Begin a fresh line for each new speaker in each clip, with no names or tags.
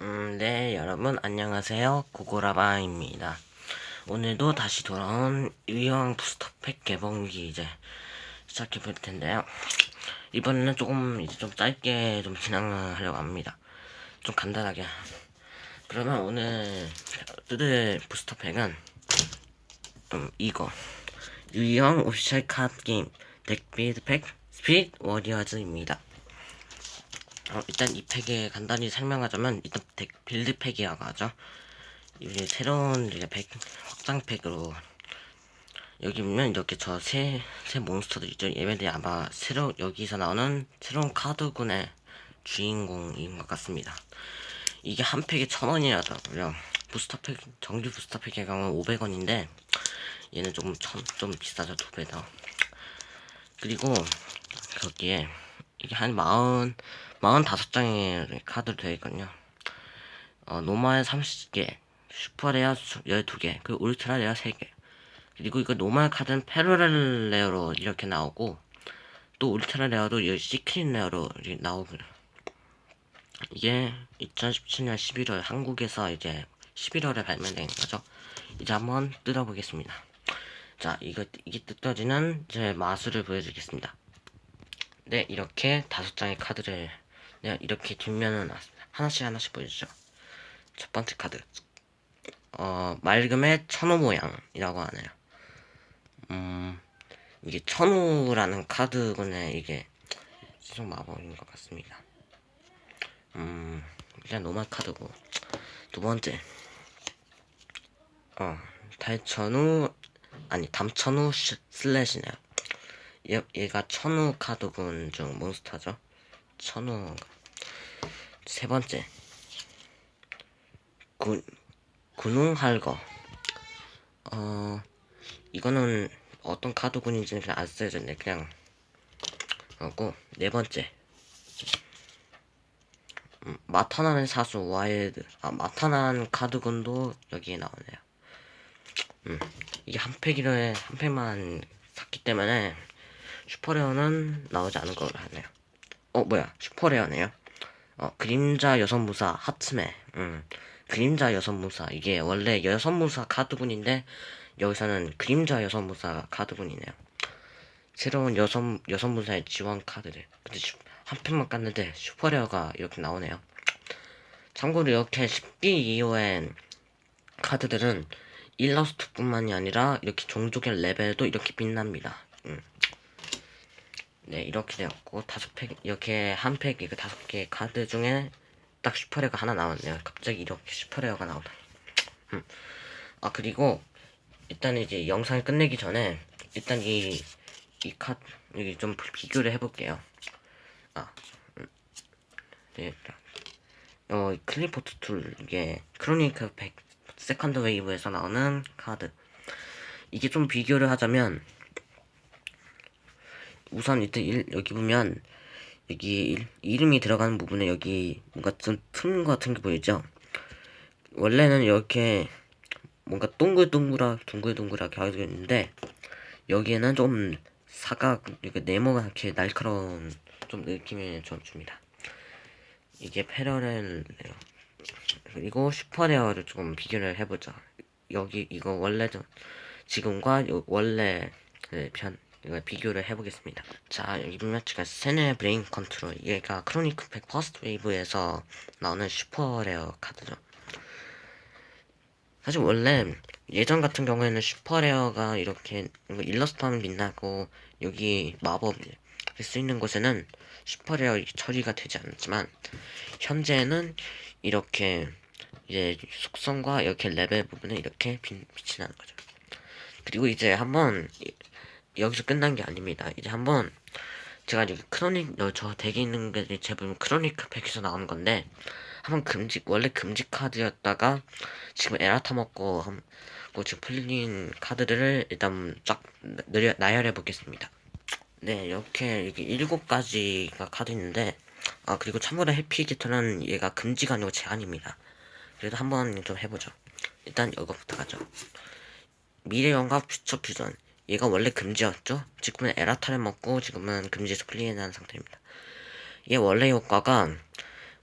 음, 네, 여러분, 안녕하세요. 고고라바입니다. 오늘도 다시 돌아온 유형 부스터팩 개봉기 이제 시작해 볼 텐데요. 이번에는 조금, 이제 좀 짧게 좀 진행하려고 합니다. 좀 간단하게. 그러면 오늘 뜯을 부스터팩은, 음, 이거. 유형 오피셜 카드 게임 덱빌드 팩 스피릿 워리어즈입니다. 어, 일단 이 팩에 간단히 설명하자면 일단 덱 빌드 팩이라고 하죠. 이게 새로운 이제 팩 확장 팩으로 여기 보면 이렇게 저 새 새 몬스터들 있죠. 얘네들이 아마 새로 여기서 나오는 새로운 카드군의 주인공인 것 같습니다. 이게 한 팩에 천 원이라더라고요. 부스터 팩 정규 부스터 팩에 가면 500원인데 얘는 조금 천, 좀 비싸죠 두 배 더. 그리고 거기에 이게 한 마흔 마흔 다섯 장의 카드로 되어 있거든요. 어, 노말 30개, 슈퍼레어 12개, 그리고 울트라 레어 3개. 그리고 이거 노말 카드는 패러렐 레어로 이렇게 나오고, 또 울트라 레어도 이 시크릿 레어로 이렇게 나오고. 이게 2017년 11월 한국에서 이제 11월에 발매된 거죠. 이제 한번 뜯어보겠습니다. 자, 이거, 이게 뜯어지는 제 마술을 보여드리겠습니다. 네, 이렇게 다섯 장의 카드를 네, 이렇게 뒷면은 하나씩 하나씩 보여주죠. 첫 번째 카드. 어, 맑음의 천호 모양이라고 하네요. 음, 이게 천호라는 카드군에 이게 시종 마법인 것 같습니다. 음, 그냥 노말 카드고. 두 번째. 어, 달천후, 아니, 담천후 시- 슬래시네요. 얘, 얘가 천우 카드군 중 몬스터죠. 천우. 세 번째. 군, 군웅 할거. 어, 이거는 어떤 카드군인지는 그냥 안 써졌네. 그냥. 하고, 네 번째. 음, 마타나는 사수 와일드. 아, 마타난 카드군도 여기에 나오네요. 음, 이게 한 팩이래, 한 팩만 샀기 때문에 슈퍼레어는 나오지 않은 걸로 하네요. 어 뭐야 슈퍼레어네요. 어 그림자 여성무사 하츠메. 음 그림자 여성무사 이게 원래 여성무사 카드군인데 여기서는 그림자 여성무사 카드군이네요. 새로운 여성 여성무사의 지원 카드를 근데 슈- 한 편만 깠는데 슈퍼레어가 이렇게 나오네요. 참고로 이렇게 10기 이후의 카드들은 일러스트뿐만이 아니라 이렇게 종족의 레벨도 이렇게 빛납니다. 음. 네 이렇게 되었고 다섯 팩 이렇게 한 팩 이거 다섯 개 카드 중에 딱 슈퍼레어가 하나 나왔네요. 갑자기 이렇게 슈퍼레어가 나오다. 음. 아 그리고 일단 이제 영상을 끝내기 전에 일단 이 이 카드 여기 좀 비교를 해볼게요. 아 음. 네. 어 클리포트 툴 이게 크로니크 100 세컨드 웨이브에서 나오는 카드 이게 좀 비교를 하자면 우선 이때 일, 여기 보면 여기 일, 이름이 들어가는 부분에 여기 뭔가 좀 틈 같은 게 보이죠? 원래는 이렇게 뭔가 동글동글하 둥글둥글하게 하고 있는데 여기에는 좀 사각 이렇게 네모가 이렇게 날카로운 좀 느낌이 좀 줍니다. 이게 패러렐 레어 그리고 슈퍼레어를 조금 비교를 해보자. 여기 이거 원래 좀 지금과 요 원래 그편 이거 비교를 해보겠습니다. 자 여기 보면 제가 세네 브레인 컨트롤 얘가 크로니크 팩 퍼스트 웨이브에서 나오는 슈퍼레어 카드죠. 사실 원래 예전 같은 경우에는 슈퍼레어가 이렇게 일러스트 하면 빛나고 여기 마법 쓸 있는 곳에는 슈퍼레어 처리가 되지 않지만 현재는 이렇게 이제 속성과 이렇게 레벨 부분에 이렇게 빛, 빛이 나는 거죠. 그리고 이제 한번 이- 여기서 끝난 게 아닙니다. 이제 한번 제가 이제 크로닉 어, 저 덱에 있는 게제 보면 크로니크 팩에서 나오는 건데 한번 금직 원래 금직 카드였다가 지금 에라타 먹고 한, 고 지금 풀린 카드들을 일단 쫙 느려, 나열해 보겠습니다. 네 이렇게 이렇게 일곱 가지가 카드 있는데 아 그리고 참고로 해피기터는 얘가 금지가 아니고 제한입니다. 그래도 한번 좀 해보죠. 일단 이거부터 가죠. 미래연가 퓨처 퓨전 얘가 원래 금지였죠. 지금은 에라타를 먹고 지금은 금지에서 풀리는 상태입니다. 얘 원래 효과가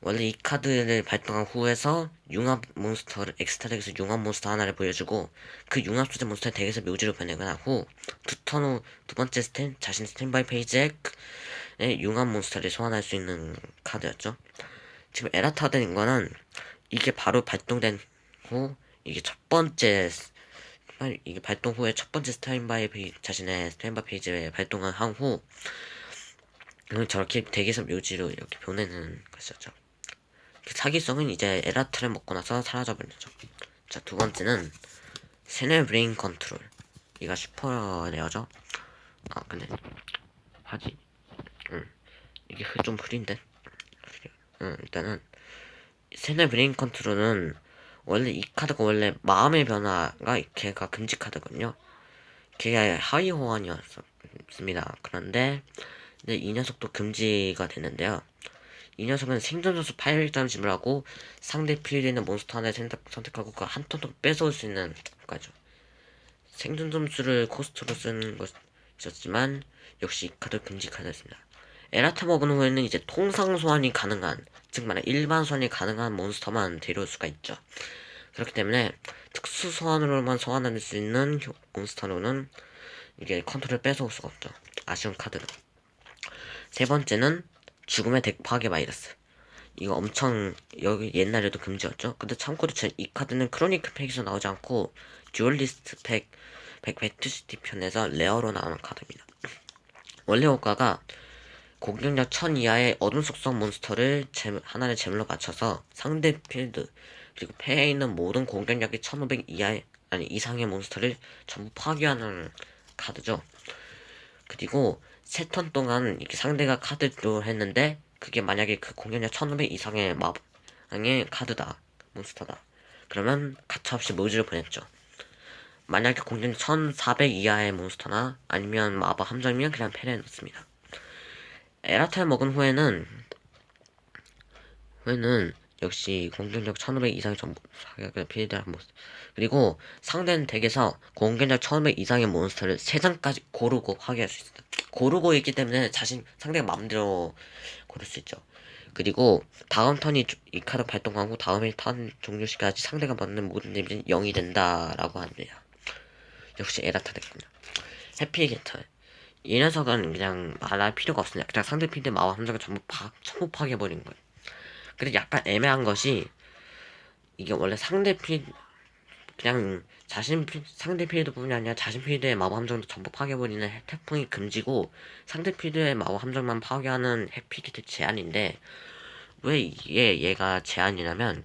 원래 이 카드를 발동한 후에서 융합 몬스터를 엑스트라 덱에서 융합 몬스터 하나를 보여주고 그 융합 소재 몬스터를 덱에서 묘지로 보내거나 후 두 턴 후 두 번째 스탠 자신 스탠바이 페이지에 융합 몬스터를 소환할 수 있는 카드였죠. 지금 에라타 된 거는 이게 바로 발동된 후 이게 첫 번째 이게 발동 후에 첫 번째 스탠바이 페이 자신의 스탠바이 페이지에 발동을 한 후 저렇게 덱에서 묘지로 이렇게 보내는 것이었죠. 그 사기성은 이제 에라트를 먹고 나서 사라져버리죠. 자, 두 번째는 세네 브레인 컨트롤. 이가 슈퍼 레어죠. 아, 근데 하지. 응. 이게 흐- 좀 흐린데. 응, 일단은 세네 브레인 컨트롤은 원래 이 카드가 원래 마음의 변화가 걔가 금지 카드거든요. 걔가 하위 호환이었습니다. 그런데 근데 이 녀석도 금지가 되는데요. 이 녀석은 생존 점수 8일단 지불하고 상대 필드에 있는 몬스터 하나를 선택, 선택하고 그한 턴도 뺏어올 수 있는 효과죠. 생존 점수를 코스트로 쓰는 것이었지만 역시 이 카드 금지 카드였습니다. 에라타 먹은 후에는 이제 통상 소환이 가능한 즉 말해 일반 소환이 가능한 몬스터만 데려올 수가 있죠. 그렇기 때문에 특수 소환으로만 소환할 수 있는 효- 몬스터로는 이게 컨트롤 뺏어올 수가 없죠. 아쉬운 카드로. 세 번째는 죽음의 덱 파괴 바이러스. 이거 엄청 여기 옛날에도 금지였죠. 근데 참고로 제이 카드는 크로니클 팩에서 나오지 않고 듀얼리스트 팩, 백 배트시티 편에서 레어로 나오는 카드입니다. 원래 효과가 공격력 1000 이하의 어둠 속성 몬스터를 제, 하나를 제물로 맞춰서 상대 필드 그리고 패에 있는 모든 공격력이 1500 이하의 아니 이상의 몬스터를 전부 파괴하는 카드죠. 그리고 세 턴 동안 이렇게 상대가 카드를 했는데 그게 만약에 그 공격력 1500 이상의 마법의 카드다 몬스터다. 그러면 가차없이 모지를 보냈죠. 만약에 공격력 1400 이하의 몬스터나 아니면 마법 함정이면 그냥 패를 놓습니다 에라텔 먹은 후에는 후에는 역시 공격력 1500 이상의 전부 사격을 피해야 한 모습 그리고 상대는 덱에서 공격력 1500 이상의 몬스터를 3장까지 고르고 파괴할 수 있습니다 고르고 있기 때문에 자신 상대가 마음대로 고를 수 있죠. 그리고 다음 턴이 주- 이 카드 발동하고 다음에 턴 종료 시까지 상대가 받는 모든 데미지는 0이 된다라고 합니다. 역시 에라타 덱입니다. 해피 게터 이 녀석은 그냥 말할 필요가 없습니다. 그냥 상대 필드 마법 함정을 전부 파, 전부 파괴해버린 거예요. 근데 약간 애매한 것이 이게 원래 상대 필 그냥 자신 필, 상대 필드 뿐이 아니라 자신 필드의 마법 함정도 전부 파괴해버리는 해- 태풍이 금지고 상대 필드의 마법 함정만 파괴하는 해피기트 제한인데 왜 이게 얘가 제한이냐면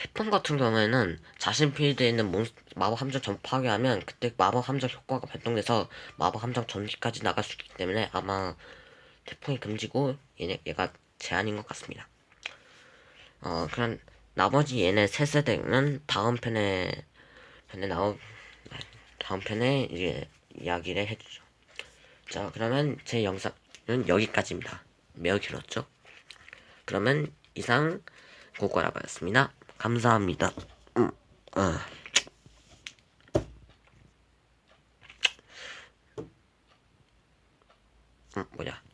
태풍 같은 경우에는 자신 필드에 있는 마법 함정 전부 파괴하면 그때 마법 함정 효과가 발동돼서 마법 함정 전기까지 나갈 수 있기 때문에 아마 태풍이 금지고 얘네, 얘가 제한인 것 같습니다. 어 그런 나머지 얘네 세 세대는 다음 편에 편에 나오 다음 편에 이제 이야기를 해주죠. 자 그러면 제 영상은 여기까지입니다. 매우 길었죠? 그러면 이상 고고라바였습니다. 감사합니다. 음, 어. 음, 뭐냐?